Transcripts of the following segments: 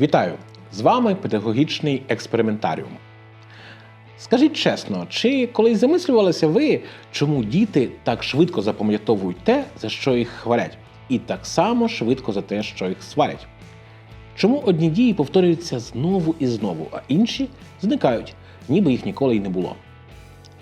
Вітаю! З вами педагогічний експериментаріум. Скажіть чесно, чи колись замислювалися ви, чому діти так швидко запам'ятовують те, за що їх хвалять, і так само швидко за те, що їх сварять? Чому одні дії повторюються знову і знову, а інші зникають, ніби їх ніколи й не було?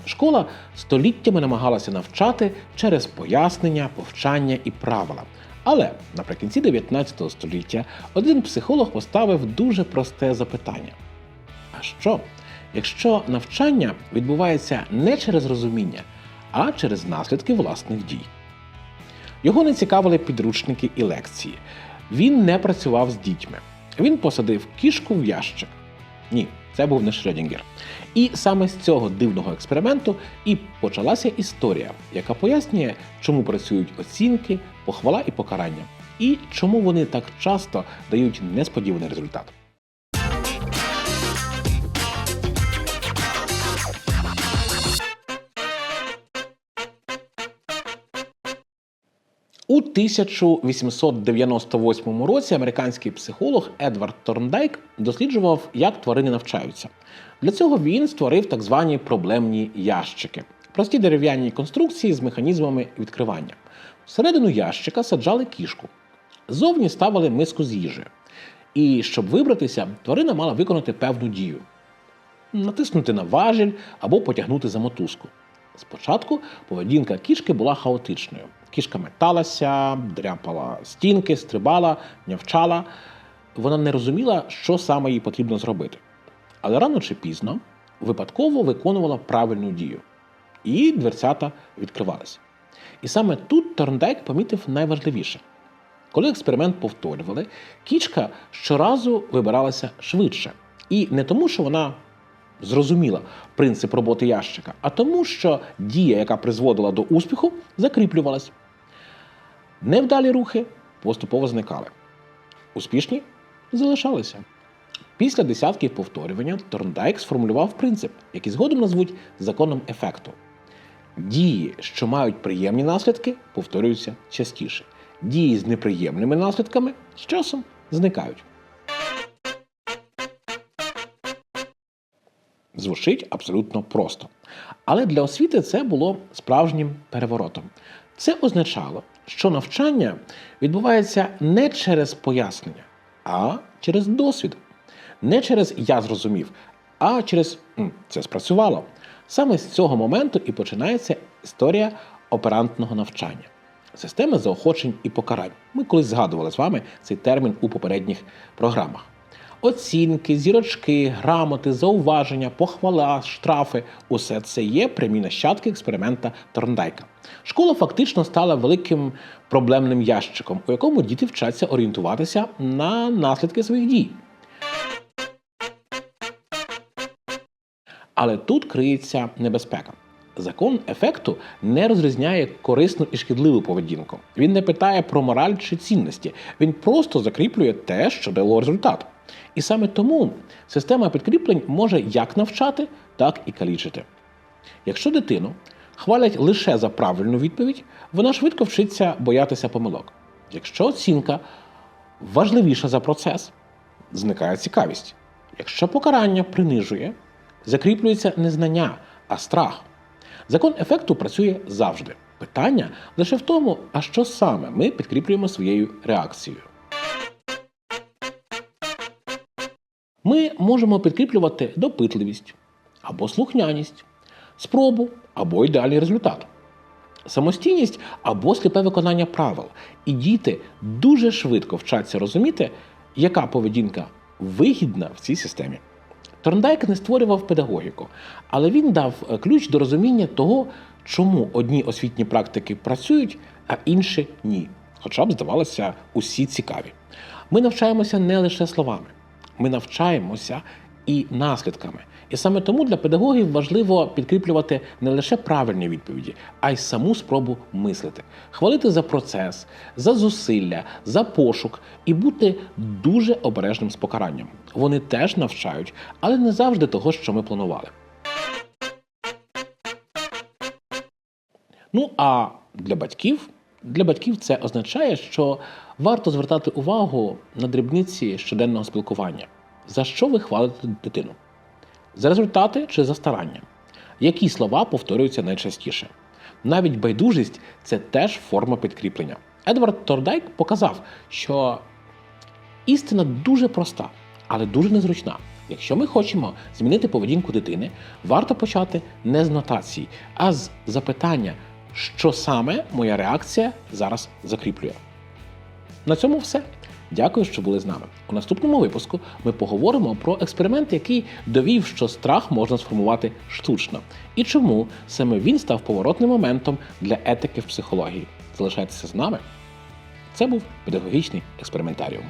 Школа століттями намагалася навчати через пояснення, повчання і правила. Але наприкінці 19 століття один психолог поставив дуже просте запитання: а що, якщо навчання відбувається не через розуміння, а через наслідки власних дій? Його не цікавили підручники і лекції. Він не працював з дітьми. Він посадив кішку в ящик. Ні, це був не Шредінгер. І саме з цього дивного експерименту і почалася історія, яка пояснює, чому працюють оцінки, похвала і покарання, і чому вони так часто дають несподіваний результат. У 1898 році американський психолог Едвард Торндайк досліджував, як тварини навчаються. Для цього він створив так звані проблемні ящики прості дерев'яні конструкції з механізмами відкривання. Всередину ящика саджали кішку. Зовні ставили миску з їжею. І щоб вибратися, тварина мала виконати певну дію: натиснути на важіль або потягнути за мотузку. Спочатку поведінка кішки була хаотичною. Кішка металася, дряпала стінки, стрибала, нявчала. Вона не розуміла, що саме їй потрібно зробити. Але рано чи пізно випадково виконувала правильну дію. І дверцята відкривалися. І саме тут Торндайк помітив найважливіше. Коли експеримент повторювали, кішка щоразу вибиралася швидше. І не тому, що вона зрозуміла принцип роботи ящика, а тому, що дія, яка призводила до успіху, закріплювалась. Невдалі рухи поступово зникали. Успішні залишалися. Після десятків повторювання Торндайк сформулював принцип, який згодом назвуть законом ефекту. Дії, що мають приємні наслідки, повторюються частіше. Дії з неприємними наслідками з часом зникають. Звучить абсолютно просто. Але для освіти це було справжнім переворотом. Це означало, що навчання відбувається не через пояснення, а через досвід. Не через я зрозумів, а через це спрацювало. Саме з цього моменту і починається історія оперантного навчання. Системи заохочень і покарань. Ми колись згадували з вами цей термін у попередніх програмах. Оцінки, зірочки, грамоти, зауваження, похвала, штрафи усе це є прямі нащадки експеримента Торндайка. Школа фактично стала великим проблемним ящиком, у якому діти вчаться орієнтуватися на наслідки своїх дій. Але тут криється небезпека. Закон ефекту не розрізняє корисну і шкідливу поведінку. Він не питає про мораль чи цінності. Він просто закріплює те, що дало результат. І саме тому система підкріплень може як навчати, так і калічити. Якщо дитину хвалять лише за правильну відповідь, вона швидко вчиться боятися помилок. Якщо оцінка важливіша за процес, зникає цікавість. Якщо покарання принижує, закріплюється не знання, а страх. Закон ефекту працює завжди. Питання лише в тому, а що саме ми підкріплюємо своєю реакцією. Ми можемо підкріплювати допитливість або слухняність, спробу або ідеальний результат, самостійність або сліпе виконання правил. І діти дуже швидко вчаться розуміти, яка поведінка вигідна в цій системі. Торндайк не створював педагогіку, але він дав е, ключ до розуміння того, чому одні освітні практики працюють, а інші ні. Хоча б здавалося, усі цікаві. Ми навчаємося не лише словами, ми навчаємося і наслідками. І саме тому для педагогів важливо підкріплювати не лише правильні відповіді, а й саму спробу мислити, хвалити за процес, за зусилля, за пошук і бути дуже обережним з покаранням. Вони теж навчають, але не завжди того, що ми планували. Ну а для батьків, для батьків це означає, що Варто звертати увагу на дрібниці щоденного спілкування. За що ви хвалите дитину? За результати чи за старання? Які слова повторюються найчастіше? Навіть байдужість це теж форма підкріплення. Едвард Тордайк показав, що істина дуже проста, але дуже незручна. Якщо ми хочемо змінити поведінку дитини, варто почати не з нотацій, а з запитання, що саме моя реакція зараз закріплює. На цьому все. Дякую, що були з нами. У наступному випуску ми поговоримо про експеримент, який довів, що страх можна сформувати штучно, і чому саме він став поворотним моментом для етики в психології. Залишайтеся з нами. Це був педагогічний експериментаріум.